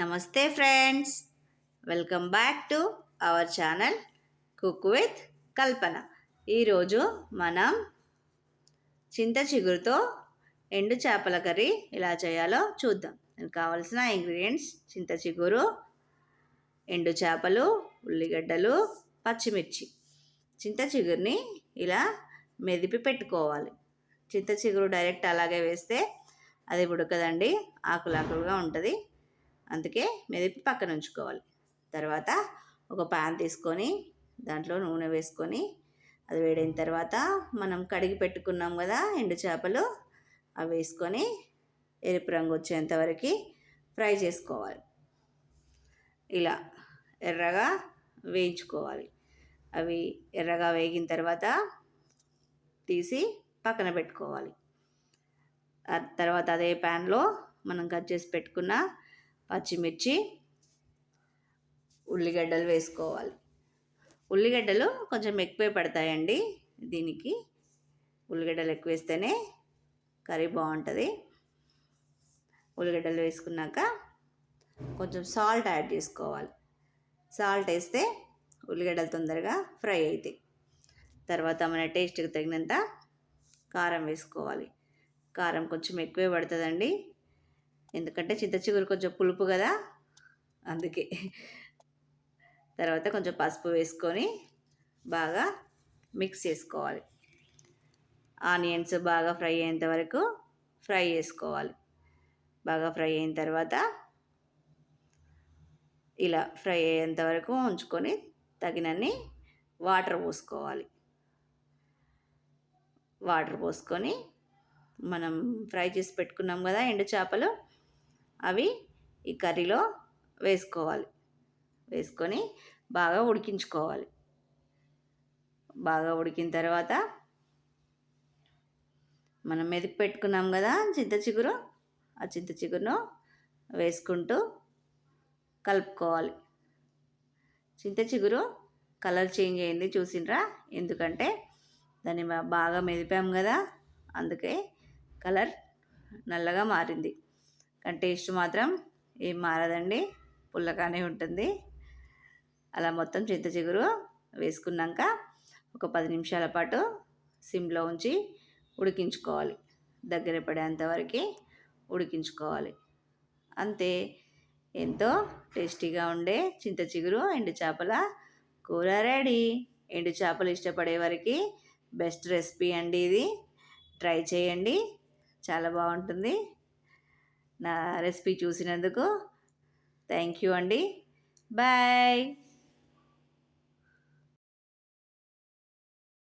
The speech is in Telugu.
నమస్తే friends. Welcome back to our channel cook with Kalpana ఈరోజు మనం చింత చిగురుతో ఎండు చేపల కర్రీ ఎలా చేయాలో చూద్దాం. దానికి కావలసిన ఇంగ్రీడియంట్స్ చింత చిగురు ఎండు చేపలు ఉల్లిగడ్డలు పచ్చిమిర్చి. చింత చిగురిని ఇలా మెదిపి పెట్టుకోవాలి. చింత చిగురు డైరెక్ట్ అలాగే వేస్తే అది ఉడకదండి ఆకులాకులుగా ఉంటుంది. అందుకే మెదిపి పక్కన ఉంచుకోవాలి. తర్వాత ఒక ప్యాన్ తీసుకొని దాంట్లో నూనె వేసుకొని అది వేడైన తర్వాత మనం కడిగి పెట్టుకున్నాం కదా ఎండు చేపలు అవి వేసుకొని ఎరుపు రంగు వచ్చేంతవరకు ఫ్రై చేసుకోవాలి. ఇలా ఎర్రగా వేయించుకోవాలి. అవి ఎర్రగా వేగిన తర్వాత తీసి పక్కన పెట్టుకోవాలి. తర్వాత అదే ప్యాన్లో మనం కట్ చేసి పెట్టుకున్న పచ్చిమిర్చి ఉల్లిగడ్డలు వేసుకోవాలి. ఉల్లిగడ్డలు కొంచెం ఎక్కువే పడతాయండి దీనికి. ఉల్లిగడ్డలు ఎక్కువ వేస్తేనే కర్రీ బాగుంటుంది. ఉల్లిగడ్డలు వేసుకున్నాక కొంచెం సాల్ట్ యాడ్ చేసుకోవాలి. సాల్ట్ వేస్తే ఉల్లిగడ్డలు తొందరగా ఫ్రై అవుతాయి తర్వాత మన టేస్ట్కి తగినంత కారం వేసుకోవాలి. కారం కొంచెం ఎక్కువే పడుతుందండి. ఎందుకంటే చింత చిగురు కొంచెం పులుపు కదా అందుకే. తర్వాత కొంచెం పసుపు వేసుకొని బాగా మిక్స్ చేసుకోవాలి. ఆనియన్స్ బాగా ఫ్రై అయ్యేంత వరకు ఫ్రై చేసుకోవాలి. బాగా ఫ్రై అయిన తర్వాత ఇలా ఫ్రై అయ్యేంత వరకు ఉంచుకొని తగినన్ని వాటర్ పోసుకోవాలి. వాటర్ పోసుకొని మనం ఫ్రై చేసి పెట్టుకున్నాం కదా ఎండు చేపలు అవి ఈ కర్రీలో వేసుకోవాలి. వేసుకొని బాగా ఉడికించుకోవాలి. బాగా ఉడికిన తర్వాత మనం మెదిపి పెట్టుకున్నాం కదా చింత చిగురు ఆ చింత చిగురును వేసుకుంటూ కలుపుకోవాలి. చింత చిగురు కలర్ చేంజ్ అయింది చూసినరా ఎందుకంటే దాన్ని బాగా మెదిపాం కదా అందుకే కలర్ నల్లగా మారింది. కానీ టేస్ట్ మాత్రం ఏం మారదండి. పుల్లగానే ఉంటుంది. అలా మొత్తం చింత చిగురు వేసుకున్నాక ఒక పది నిమిషాల పాటు సిమ్లో ఉంచి ఉడికించుకోవాలి. దగ్గర పడేంతవరకు ఉడికించుకోవాలి. అంతే. ఎంతో టేస్టీగా ఉండే చింత చిగురు ఎండు చేపల కూర రెడీ. ఎండు చేపలు ఇష్టపడే వారికి బెస్ట్ రెసిపీ అండి ఇది. ట్రై చేయండి. చాలా బాగుంటుంది. నా రెసిపీ చూసినందుకు థ్యాంక్ యూ అండి. బాయ్.